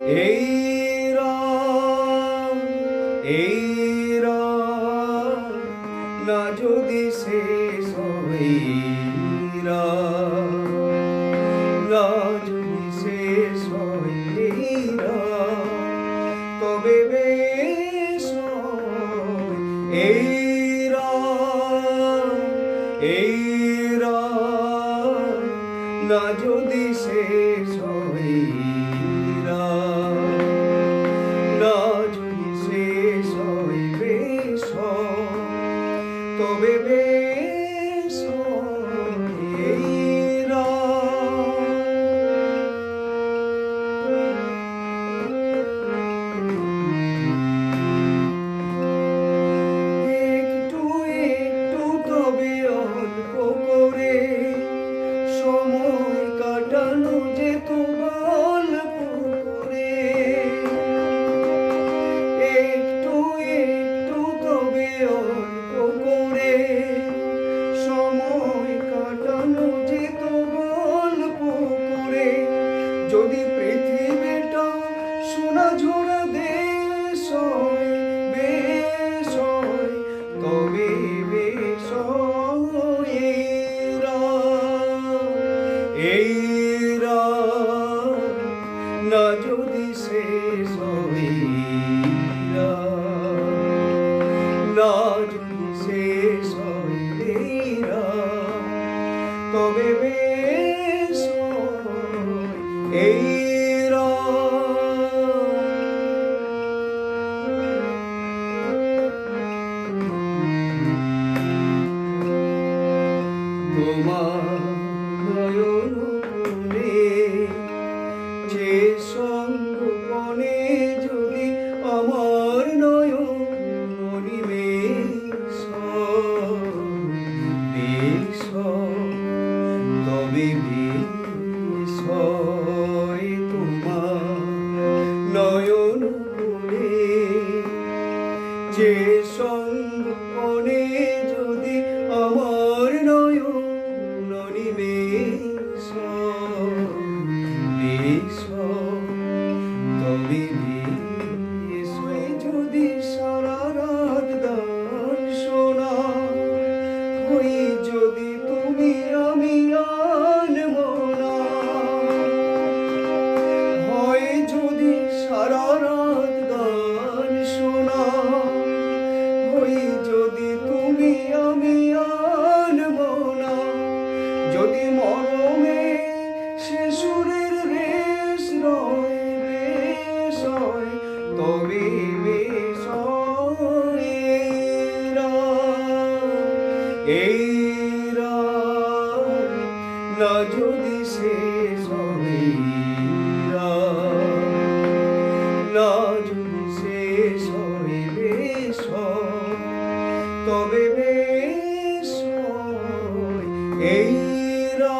এই রাম এই রাম না যদি শেষ রাম না যদি শেষ রাম তবে বেশ এই রাম এই রাম না যদি শেষ হয় রাম না যদি শেষ হয় বেশ হয়, তবে বেশ না যদি শেষ রাম, না যদি শেষ এই রাম, তবে বেশ এই তোমার নয়ন যে সঙ্গপনে যদি আমার নয়ন নিমেষ বেশ তবে বেশ যে সঙ্গপনে এই না যদি শেষ হবে না যদি শেষ হবে বেশ তবে বেশ এই রা